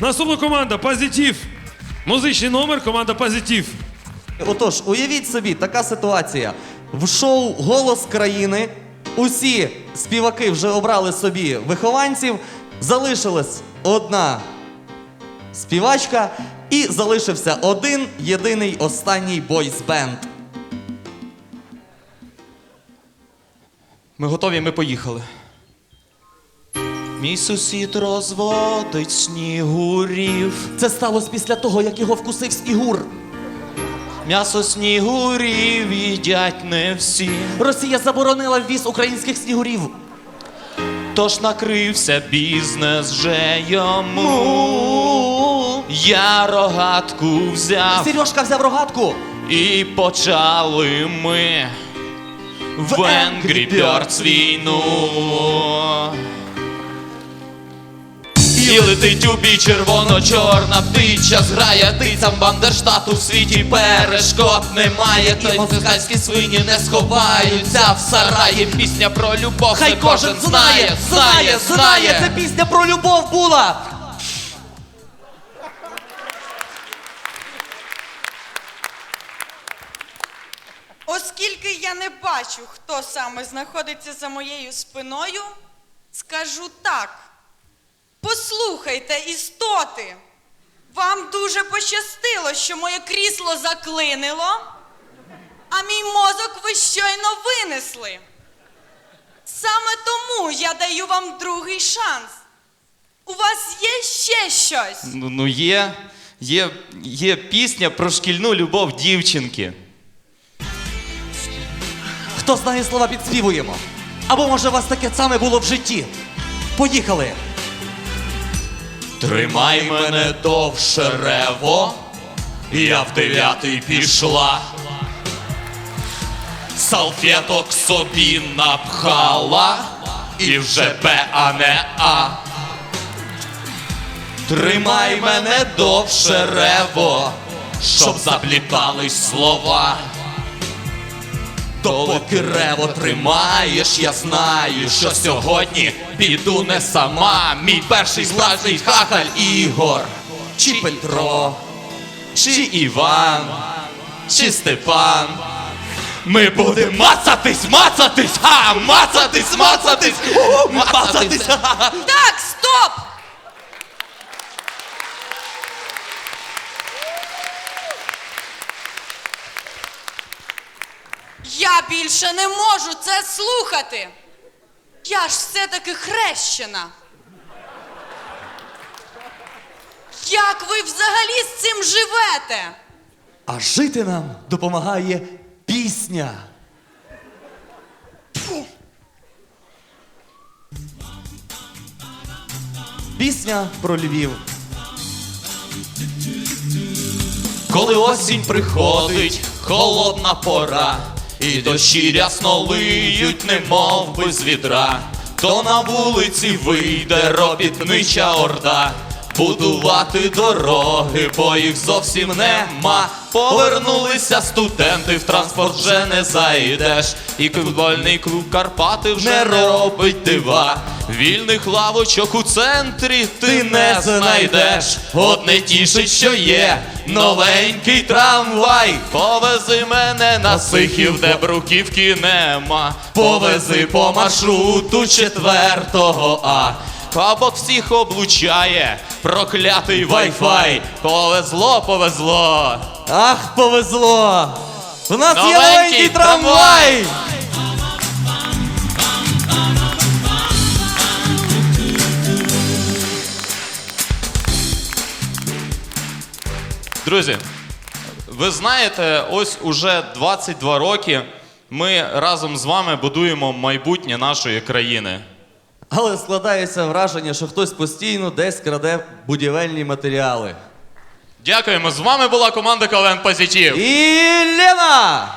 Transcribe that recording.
Наступна команда Позитив. Музичний номер, команда Позитив. Отож, уявіть собі, така ситуація. В шоу Голос країни усі співаки вже обрали собі вихованців. Залишилась одна співачка і залишився один єдиний останній бойс-бенд. Ми готові, ми поїхали. Мій сусід розводить снігурів. Це сталося після того, як його вкусив снігур. М'ясо снігурів їдять не всі. Росія заборонила ввіз українських снігурів. Тож накрився бізнес же йому. Я рогатку взяв Сережка взяв рогатку. і почали ми в Angry Birds війну. І летить у бій червоно-чорна птича Зграє птицям бандерштату в світі перешкод немає Той москальські свині не сховаються в сараї Пісня про любов Хай кожен знає, знає, знає, це пісня про любов була. Оскільки я не бачу, хто саме знаходиться за моєю спиною, скажу так. Послухайте, істоти, вам дуже пощастило, що моє крісло заклинило, а мій мозок ви щойно винесли. Саме тому я даю вам другий шанс. У вас є ще щось? Ну, ну є, є, є пісня про шкільну любов дівчинки. Хто знає слова, підспівуємо. Або може у вас таке саме було в житті. Поїхали. Тримай мене довше рево, я в дев'ятий пішла. Салфеток собі напхала, і вже Б, а не А. Тримай мене довше рево, щоб заплітались слова. Допоки рево тримаєш, я знаю, що сьогодні піду не сама. Мій перший справжній хахаль Ігор, чи Петро, чи Іван, чи Степан. Ми будемо мацатись, мацатись, ха, мацатись, мацатись, мацатись. Так, стоп! Я більше не можу це слухати. Я ж все-таки хрещена. Як ви взагалі з цим живете? А жити нам допомагає пісня. Пісня про Львів. Коли осінь приходить, холодна пора, і дощі рясно лиють, немов би з відра, то на вулиці вийде робітнича орда. Будувати дороги, бо їх зовсім нема. Повернулися студенти, в транспорт вже не зайдеш. І футбольний клуб Карпати вже не робить дива. Вільних лавочок у центрі ти не знайдеш. Одне тішить, що є новенький трамвай. Повези мене на сихів, де бруківки нема. Повези по маршруту четвертого А. Бабок всіх облучає, проклятий вай-фай. Повезло, повезло. Ах, повезло! У нас є Новенький новенький трамвай! Друзі, ви знаєте, ось уже 22 роки ми разом з вами будуємо майбутнє нашої країни. Але складається враження, що хтось постійно десь краде будівельні матеріали. Дякуємо. З вами була команда КВН Позитив. І Лена!